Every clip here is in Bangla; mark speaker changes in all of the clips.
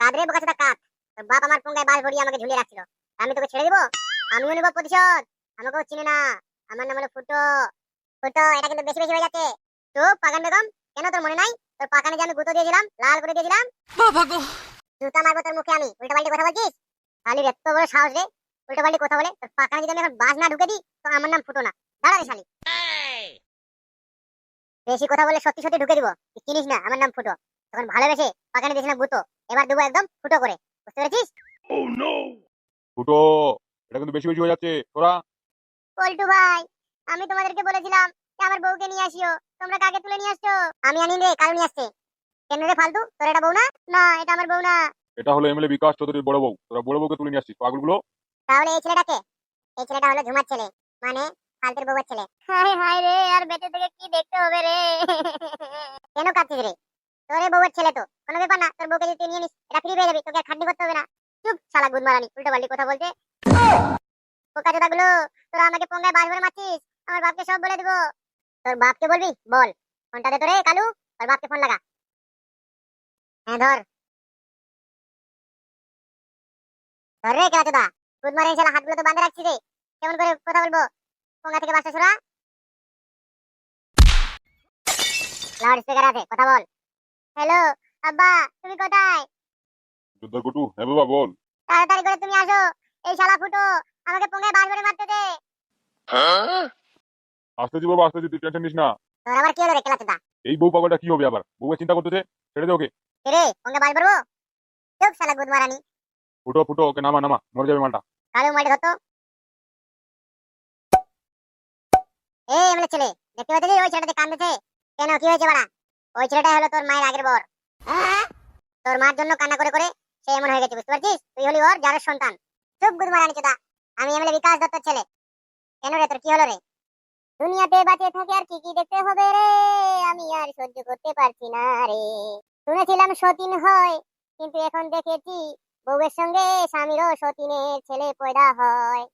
Speaker 1: কাদরে বোকাচোদা কাত তোর বাপ আমার পঙ্গায় বাল ভরিয়ে আমাকে ঝুলিয়ে রাখছিল। আমি তোকে ছেড়ে দিব? আমিও নিব প্রতিশোধ। আমাকেও চিনে না। আমার নাম হলো ফুটো। ফুটো এটা কিন্তু বেশি বেশি হয়ে যাচ্ছে। তো পাকান বেগম। কেন তোর মনে নাই? তোর পাকানে যে আমি গুঁতো দিয়েছিলাম লাল করে দিয়েছিলাম।
Speaker 2: বাবা গো।
Speaker 1: জুতা মারবো তোর মুখে আমি। উল্টো পাল্টি কথা বলছিস? খালি এত বড় সাহস রে। উল্টো পাল্টি কথা বলে তোর পাকানে যদি আমি এখন বাস না ঢুকে দিই তো আমার নাম ফুটো না। দাঁড়া রে শালি। বেশি কথা বলে সত্যি সত্যি ঢুকে দিব। চিনিস না আমার নাম ফুটো। তখন ভালোবেসে পাকানে দিয়েছিলাম গুতো। এবার দেবো একদম ফুটো করে। বুঝতে পেরেছিস?
Speaker 3: ফুটো এটা কিন্তু বেশি বেশি হয়ে যাচ্ছে। তোরা?
Speaker 1: পল্টু ভাই আমি তোমাদেরকে বলেছিলাম যে আমার বউকে নিয়ে আসিও। তোমরা কাকে তুলে নিয়ে আসছো? আমি আনি রে কারণ নিয়ে আসছে কেন রে ফালতু? তোর এটা বউ না? না এটা আমার বউ না।
Speaker 3: এটা হলো এমএলএ বিকাশ চৌধুরীর বড় বউ। তোরা বড় বউকে তুলে নিয়ে আসছিস পাগলগুলো।
Speaker 1: তাহলে এই ছেলেটাকে? এই ছেলেটা হলো ঝুমার ছেলে মানে ফালতুর বউয়ের ছেলে। হায় হায় রে আর বেঁচে থেকে কি দেখতে হবে রে? কেন কাঁদছিস রে? তোর বউয়ের ছেলে তো। কোনো ব্যাপার না, তোর বউকে যদি তুই নিয়ে নিস, এটা ফ্রি পেয়ে যাবি, তোকে আর খাটনি করতে হবে না। চুপ, শালা গুদ মারানি উল্টো পাল্টি কথা বলছে। পোকা জোদা গুলো তোরা আমাকে পঙ্গায় বাস ভরে মারছিস, আমার বাপকে সব বলে দিব। তোর বাপকে বলবি? বল, ফোনটা দে তো রে কালু, তোর বাপকে ফোন লাগা। হ্যাঁ ধর। ধর রে, কেলাচোদা। গুদ মারানি শালা হাতগুলো তো বাঁধে রাখছিস রে। কেমন করে কথা বলব? পঙ্গা থেকে বাসটা সরা লাউড স্পিকার আছে, কথা বল। হ্যালো আব্বা তুমি কোথায়?
Speaker 3: যোদ্ধার কুটু? হ্যাঁ বাবা বল।
Speaker 1: তাড়াতাড়ি করে তুমি আসো। এই শালা ফুটো আমাকে পঙ্গায় বাস ভরে মারতেছে
Speaker 3: আসতেছি বাবা আসতেছি তুই টেনশন নিস না।
Speaker 1: তোর আবার কি হলো রে কেলাচোদা
Speaker 3: এই বউ পাগলটা কি হবে আবার? বউয়ের চিন্তা করতেছে? ছেড়ে দে ওকে।
Speaker 1: রে পঙ্গা বাস ভরবো চুপ শালা গুদ মারানি
Speaker 3: ফুটো ফুটো ওকে নামা নামা মরে যাবে মালটা।
Speaker 1: কালু মাটি ধরতো এই এমলে ছেলে দেখতে পাচ্ছিস? ওই ছেলেটাতে কান্দেছে কেন কি হয়েছে বাড়া ওই ছেলেটাই হলো তোর মায়ের আগের বর। তোর মার জন্য কান্না করে করে সে এমন হয়ে গেছে বুঝতে পারছিস? তুই হলি ওর যার সন্তান। চুপ গুদ মারানি চোদা আমি এমলে বিকাশ দত্তর ছেলে। কেন রে তোর কি হলো রে? দুনিয়াতে বাঁচে থাকে আর কি কি দেখতে হবে রে? আমি আর সহ্য করতে পারছি না রে। শুনেছিলাম সতীন হয় কিন্তু এখন দেখেছি বউয়ের সঙ্গে স্বামীরও সতীনের ছেলে পয়দা হয়।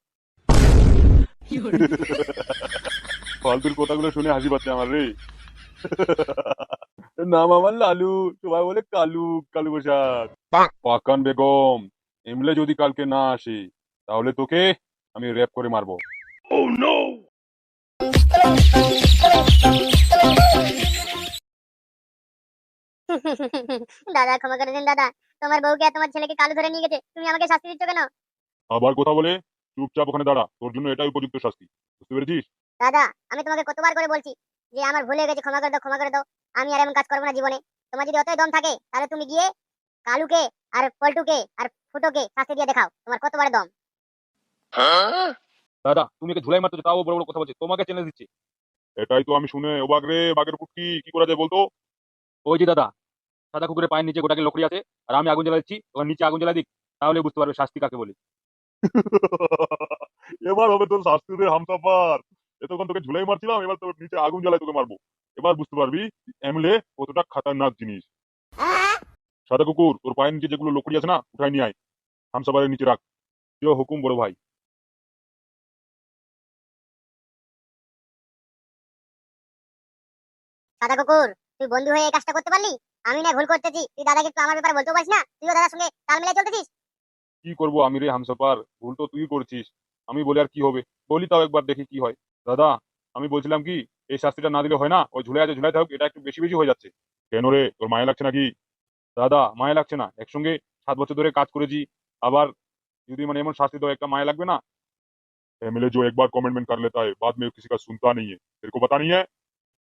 Speaker 3: ফালতুর কথাগুলো শুনে হাসি পাচ্ছে আমার রে। নাম আমার লালু সবাই বলে কালু কালু প্রসাদ। পাকান বেগম এমলে যদি কালকে না আসে তাহলে তোকে আমি র্যাপ করে মারবো।
Speaker 1: দাদা ক্ষমা করে দিন দাদা। তোমার বউকে আর তোমার ছেলেকে কালো ধরে নিয়ে গেছে। তুমি আমাকে শাস্তি দিচ্ছ কেন?
Speaker 3: আবার কথা বলে চুপচাপ ওখানে দাঁড়া। তোর জন্য এটাই উপযুক্ত শাস্তি। বুঝতে পেরেছিস?
Speaker 1: দাদা আমি তোমাকে কতবার করে বলছি যে আমার ভুলে গেছে ক্ষমা করে দাও ক্ষমা করে দাও। আমি আর এমন কাজ করব না জীবনে। তোমার যদি অতই দম থাকে তাহলে তুমি গিয়ে কালুকে আর পল্টুকে আর ফুটোকে শাস্তি দিয়ে দেখাও। তোমার কতবার দম?
Speaker 3: দাদা তুমি একে ধুলাই মারতে তাও বড় বড় কথা বলছে। তোমাকে চ্যালেঞ্জ দিচ্ছি। এটাই তো আমি শুনে অবাক রে বাঘের কুটকি। কি করা যায় বলতো? ওই যে দাদা সাদা কুকুরের পায়ের নিচে গোটাকে লকড়ি আছে আর আমি আগুন জ্বালা দিচ্ছি ওখানে নিচে আগুন জ্বালা দিক তাহলে বুঝতে পারবে শাস্তি কাকে বলি। এবার হবে তোর শাস্তি রে হামসাফার। এতক্ষণ তোকে ঝুলাই মারছিলাম এবার তোর নিচে আগুন জ্বালাই তোকে মারবো। এবার বুঝতে পারবি এমলে কতটা খাতারনাক জিনিস। সাদা কুকুর তোর পায়ের নিচে যেগুলো লকড়ি আছে না উঠাই নিয়ে আয়। হামসাফারের নিচে রাখ। কেউ হুকুম বড় ভাই।
Speaker 1: সাদা কুকুর তুই বন্ধু হয়ে এই কাজটা করতে পারলি? আমি না ভুল করতেছি। তুই দাদাকে একটু আমার ব্যাপারে বলতে পারিস না? তুইও দাদার সঙ্গে তাল মিলাই চলতেছিস?
Speaker 3: কি করব আমি রে হামসাফার ভুল তো তুই করছিস। আমি বলি আর কি হবে? বলি তাও একবার দেখি কি হয়। দাদা আমি বলছিলাম কি এই শাস্তিটা না দিলে হয় না ওই ঝুলে আছে ঝুলাইতে হোক এটা একটু বেশি বেশি হয়ে যাচ্ছে কেন রে তোর মায়া লাগছে নাকি দাদা মায়া লাগছে না একসঙ্গে সাত বছর ধরে কাজ করেছি আবার যদি মানে এমন শাস্তি দাও একটা মায়া লাগবে না एमएलए जो एक बार कमेंटमेंट कर लेता है बाद में किसी का सुनता नहीं है तेरे को पता नहीं है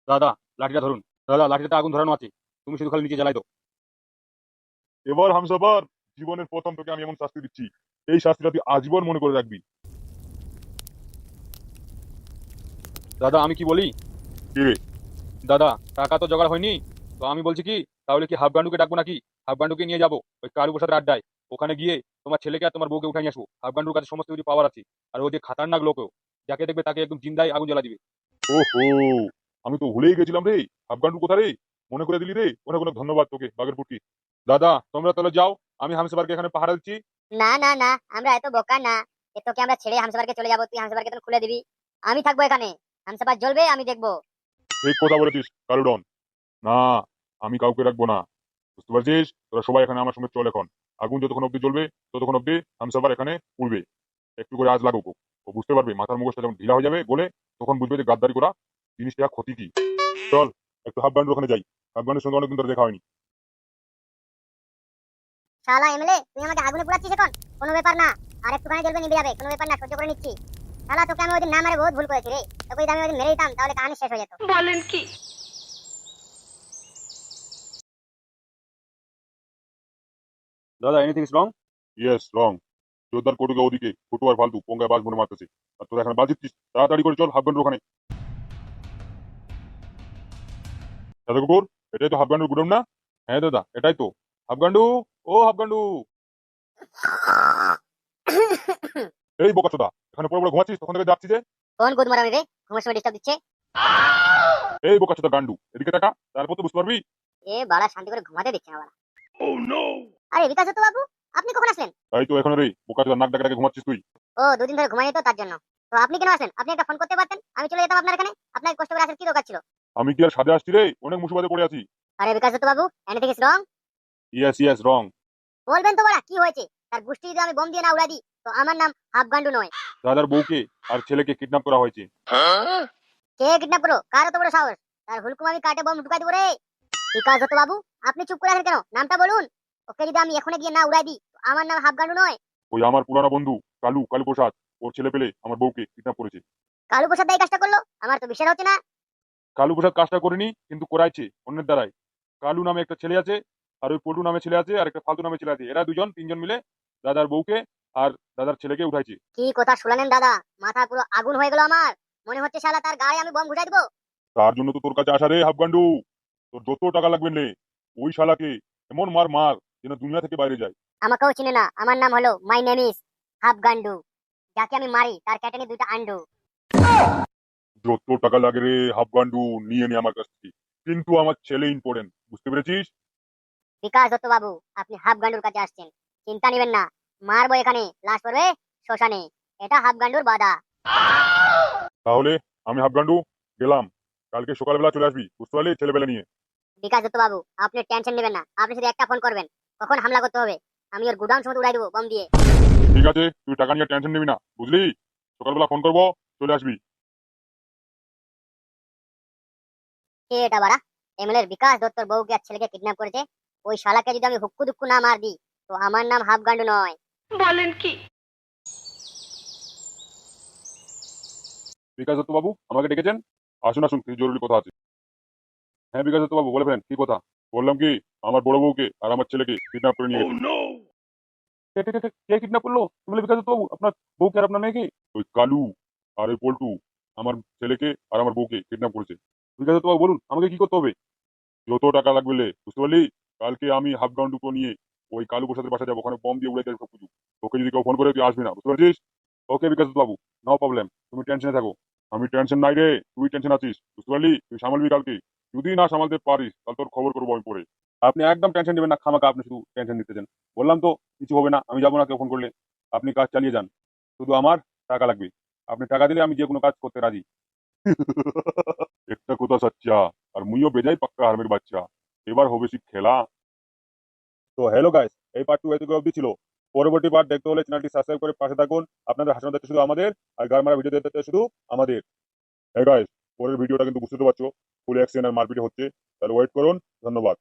Speaker 3: দাদা লাঠিটা ধরুন দাদা লাঠিটাতে আগুন ধরানো আছে তুমি শুধু খালি নিচে জ্বালাই দাও এবার হামসাফার জীবনের প্রথম তোকে আমি এমন শাস্তি দিচ্ছি এই শাস্তিটা তুই আজীবন মনে করে রাখবি দাদা আমি কি বলি? দাদা টাকা তো জোগাড় হয়নি। তো আমি বলছি কি তাহলে কি হাফ গান্ডুকে ডাকবো নাকি? হাফ গান্ডুকে নিয়ে যাব ওই কারু বসাদের আড্ডায়। ওখানে গিয়ে তোমার ছেলেকে আর তোমার বউকে উঠে নিয়ে আসব। হাফ গান্ডুর কাছে সমস্ত কিছু পাওয়ার আছে। আর ও যে খাতারনাক লোকও যাকে দেখবে তাকে একদম জিন্দাই আগুন জ্বালা দিবে। ওহো আমি তো ভুলেই গেছিলাম রে। হাফ গান্ডু কোথা রে? মনে করে দিলি রে? অনেক অনেক ধন্যবাদ তোকে বাগের পুটি দাদা তোমরা তাহলে যাও আমি হামসাবারকে এখানে পাহারা দিচ্ছি।
Speaker 1: না না না আমরা এত বোকা না। এ তোকে আমরা ছেড়ে হামসাবারকে চলে যাব তুই হামসাবারকে তখন খুলে দিবি। আমি থাকব এখানে। হামসাবার জ্বলবে আমি দেখব।
Speaker 3: ঠিক কথা বলেছিস কারুডন না আমি কাউকে রাখব না। বুঝতে পারছিস? তোরা সবাই এখানে আমার সঙ্গে চল এখন। আগুন যতক্ষণ অব্দি জ্বলবে ততক্ষণ অব্দি হামসাবার এখানে উড়বে। একটু করে আজ লাগুক ও। বুঝতে পারবে মাথার মুখটা যখন ঢিলা হয়ে যাবে বলে তখন বুঝবে যে গাদ্দারি করা জিনিসটা ক্ষতি কি। চল একটু হাফ ব্যান্ডের ওখানে যাই। হাফ ব্যান্ডের সঙ্গে অনেকদিন ধরে দেখা হয়নি।
Speaker 1: শালা এমএলএ তুই আমাকে আগুনে পোড়াচ্ছিস এখন? কোনো ব্যাপার না। আর একটুখানি জ্বলবে নিভে যাবে। কোনো ব্যাপার না সহ্য করে নিচ্ছি। শালা তোকে আমি ওইদিন না মারে বহুত ভুল করেছি রে। তোকে যদি আমি ওইদিন মেরে দিতাম তাহলে কাহানি শেষ হয়ে যেত।
Speaker 2: বলেন কি?
Speaker 3: দাদা anything is wrong yes wrong জোরদার কোটুকে ওদিকে ফুটু আর ফালতু পঙ্গায় বাজ মনে মারতেছে। আর তোরা এখানে বাজ দিচ্ছিস তাড়াতাড়ি করে চল হাফ ব্যান্ডের ওখানে। দাদা কুকুর এটাই তো হাফ ব্যান্ডের গুডাউন না? হ্যাঁ দাদা এটাই তো। হাফ গান্ডু ও হাফ গান্ডু এই বোকাচোদা এখানে পড়ে পড়ে ঘুমাচ্ছিস তখন থেকে যাচ্ছি যে
Speaker 1: কোন গুদ মারামি রে? ঘুমের সময় ডিস্টার্ব দিচ্ছে?
Speaker 3: এই বোকাচোদা গান্ডু এদিকে টাকা তারপর তো বুঝতে পারবি।
Speaker 1: এ বাড়া শান্তি করে ঘুমাতে দিচ্ছে না বাড়া। ও নো আরে বিকাশ দত্ত বাবু আপনি কখন আসলেন?
Speaker 3: তাই তো এখানে রে বোকাচোদা নাক ডাকা ঘুমাচ্ছিস তুই।
Speaker 1: ও দুদিন ধরে ঘুমাইনি তো তার জন্য। তো আপনি কেন আসলেন? আপনি একটা ফোন করতে পারতেন আমি চলে যেতাম আপনার এখানে আপনাকে কষ্ট করে আসার কি দরকার ছিল?
Speaker 3: আমি কি আর সাদে আসছি রে? অনেক মুসিবতে পড়ে আছি।
Speaker 1: আরে বিকাশ দত্ত বাবু anything is wrong
Speaker 3: yes yes wrong
Speaker 1: বলবেন তো বাড়া কি হয়েছে? তার গোষ্ঠী যদি আমি বোম দিয়ে না উড়াই দিই তো আমার নাম হাফগান্ডু নয়।
Speaker 3: দাদার বউকে আর ছেলেকে কিডন্যাপ করা হয়েছে?
Speaker 1: কে কিডন্যাপ করো কার তো বড় সাহস? তার হুলকুম আমি কাটে বম ঢুকাই দেবো রে। বিকাশ দত্ত বাবু আপনি চুপ করে আছেন কেন? নামটা বলুন। ওকে যদি আমি এখনই গিয়ে না উড়াই দিই আমার নাম হাফগান্ডু নয়।
Speaker 3: ওই আমার পুরানো বন্ধু কালু কালু প্রসাদ ওর ছেলে পেলে আমার বউকে কিডন্যাপ করেছে।
Speaker 1: কালু প্রসাদ দা এই কাজটা করল? আমার তো বিশ্বাস হচ্ছে না।
Speaker 3: কালু প্রসাদ কাজটা করেনি কিন্তু করাইছে অন্যের দ্বারাই কালু নামে একটা ছেলে আছে আর ওই পটু নামে ছেলে আছে আর একটা ফালতু নামে ছেলে আছে। এরা দুজন তিনজন মিলে দাদার বউকে আর দাদার ছেলেকে উঠাইছে।
Speaker 1: কি কথা শুনালেন দাদা? মাথা পুরো আগুন হয়ে গেল আমার। মনে হচ্ছে শালা তার গায়ে আমি বম ঘুষাই দেবো।
Speaker 3: তার জন্য তো তোর কাছে আসা রে হাফগান্ডু তোর যত টাকা লাগবে নে ওই শালাকে এমন মার মার যেন দুনিয়া থেকে বাইরে যায়।
Speaker 1: আমাকেও চিনে না আমার নাম হলো মাই নেম ইজ হাফগান্ডু যাকে আমি মারি তার ক্যাটানি দুইটা আন্ডু।
Speaker 3: যত টাকা লাগে রে হাফগান্ডু নিয়ে নে আমার কাছ থেকে। কিন্তু আমার ছেলে ইম্পর্টেন্ট বুঝতে পেরেছিস?
Speaker 1: বিকাশ দত্ত বাবু আপনি হাফগান্ডুর কাছে আসছেন। চিন্তা নেবেন না মারবো এখানে। লাশ পড়বে শ্মশানে। এটা হাফগান্ডুর বাধা।
Speaker 3: তাহলে আমি হাফগান্ডু গেলাম। কালকে সকালবেলা চলে আসবি বুঝতে পারলি? ছেলেবেলা নিয়ে।
Speaker 1: বিকাশ দত্ত বাবু আপনি টেনশন নেবেন না। আপনি শুধু একটা ফোন করবেন। কখন হামলা করতে হবে? আমি ওর গুদাম সময় উড়াই দেবো বম দিয়ে।
Speaker 3: ঠিক আছে তুই টাকা নিয়ে টেনশন নিবি না বুঝলি? সকালবেলা ফোন করব চলে আসবি।
Speaker 1: কে এটা বাড়া? এমএলএর বিকাশ দত্তর বউকে আর ছেলেকে কিডন্যাপ করেছে। ওই শালাকে যদি আমি হুক্কু দুক্কু না মার দিই তো আমার নাম হাফগান্ডু নয়।
Speaker 2: বলেন কি?
Speaker 3: বিকাশ দত্ত বাবু আমাকে ডেকেছেন? আসুন আসুন কিছু জরুরি কথা আছে। হ্যাঁ বিকাশ দত্ত বাবু বলে ফেলেন কি কথা? বললাম কি আমার বড় বউকে আর আমার ছেলেকে কিডন্যাপ করে নিয়ে গেছে কে- কিডন্যাপ করল? তুমি বলে বিকাশ দত্ত বাবু আপনার বউকে আর আপনার মেয়েকে? ওই কালু আর ওই পল্টু আমার ছেলেকে আর আমার বউকে কিডন্যাপ করেছে। বিকাশ দত্ত বাবু বলুন আমাকে কি করতে হবে? যত টাকা লাগবে বুঝতে পারলি? কালকে আমি হাফ গ্রাউন্ড নিয়ে ওই কালু প্রসাদের বাসা যাব ওখানে বম দিয়ে উড়ে যাবে সব কিছু যদি কেউ ফোন করে তুই আসবি না বুঝতে পারছিস? ওকে বিকাশ বাবু নো প্রবলেম তুমি টেনশনে থাকো। আমি টেনশন নাই রে তুই টেনশন আছিস বুঝতে পারলি? তুই সামালবি কালকে। যদি না সামালতে পারিস তাহলে তোর খবর করব আমি পরে। আপনি একদম টেনশন নেবেন না খামাকা আপনি শুধু টেনশন নিতেছেন বললাম তো কিছু হবে না আমি যাব না কেউ ফোন করলে। আপনি কাজ চালিয়ে যান শুধু আমার টাকা লাগবে। আপনি টাকা দিলে আমি যে কোনো কাজ করতে রাজি। একটা কথা সচ্চা আর মুইও বেজাই পাক্কা হারমের বাচ্চা। এবার হবে শিখ খেলা তো হ্যালো গাইস এই পার্ট টু এদিকে অবধি ছিল। পরবর্তী পার্ট দেখতে হলে চ্যানেলটি সাবস্ক্রাইব করে পাশে থাকুন। আপনাদের হাসানো দেখতে শুধু আমাদের, আর গার মারা ভিডিও দেখতে শুধু আমাদের। হ্যাঁ গাইস পরের ভিডিওটা কিন্তু বুঝতে পারছ ফুল অ্যাকশন আর মারপিট হচ্ছে। তাহলে ওয়েট করুন, ধন্যবাদ।